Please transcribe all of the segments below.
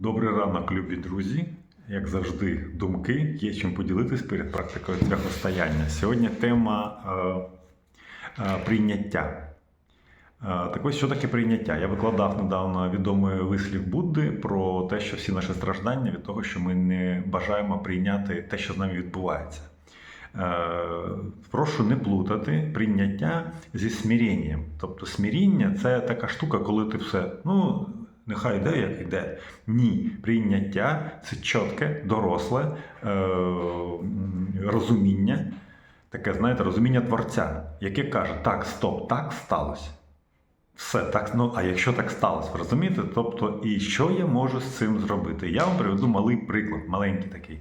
Добрий ранок, любі друзі. Як завжди, думки є чим поділитись перед практикою цвяхостояння. Сьогодні тема е, е, прийняття. Е, так ось, що таке прийняття? Я викладав недавно відомий вислів Будди про те, що всі наші страждання від того, що ми не бажаємо прийняти те, що з нами відбувається. Е, Прошу не плутати прийняття зі смиренням. Тобто смиріння це така штука, коли ти все, ну, нехай йде, як йде. Ні, прийняття це чітке, доросле е, розуміння, таке, знаєте, розуміння творця, яке каже: так, стоп, так сталося. Все так, ну а якщо так сталося, ви розумієте? Тобто, і що я можу з цим зробити? Я вам приведу малий приклад, маленький такий.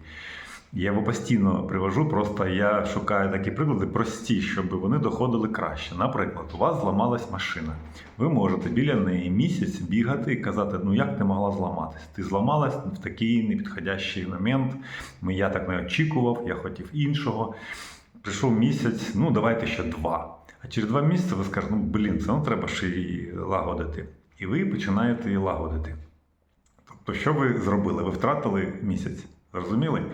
Я його постійно привожу, просто я шукаю такі приклади прості, щоб вони доходили краще. Наприклад, у вас зламалась машина. Ви можете біля неї місяць бігати і казати, ну як ти могла зламатись? Ти зламалась в такий непідходящий момент. Я так не очікував, я хотів іншого. Прийшов місяць, ну давайте ще два. А через два місяці ви скажете, ну блін, це ну треба ще її лагодити. І ви починаєте її лагодити. Тобто, що ви зробили? Ви втратили місяць. Зрозуміли?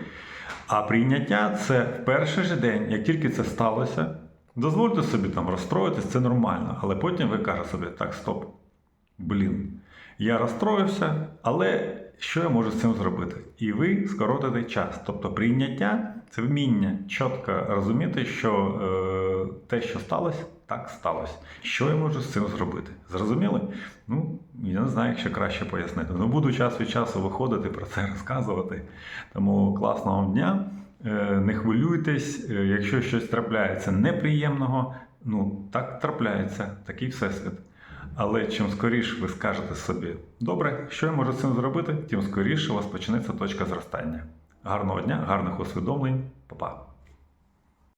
А прийняття це в перший же день, як тільки це сталося, дозвольте собі там розстроїтись, це нормально. Але потім ви кажете собі, так, стоп. Блін, я розстроївся, але що я можу з цим зробити? І ви скоротите час. Тобто прийняття це вміння чітко розуміти, що е, те, що сталося, так сталося. Що я можу з цим зробити? Зрозуміли? Ну, я не знаю, як ще краще пояснити. Ну, буду час від часу виходити про це розказувати. Тому класного дня. Е, Не хвилюйтесь, Е, якщо щось трапляється неприємного, ну так трапляється, такий всесвіт. Але чим скоріше ви скажете собі, добре, що я можу з цим зробити, тим скоріше у вас почнеться точка зростання. Гарного дня, гарних усвідомлень, Па-па.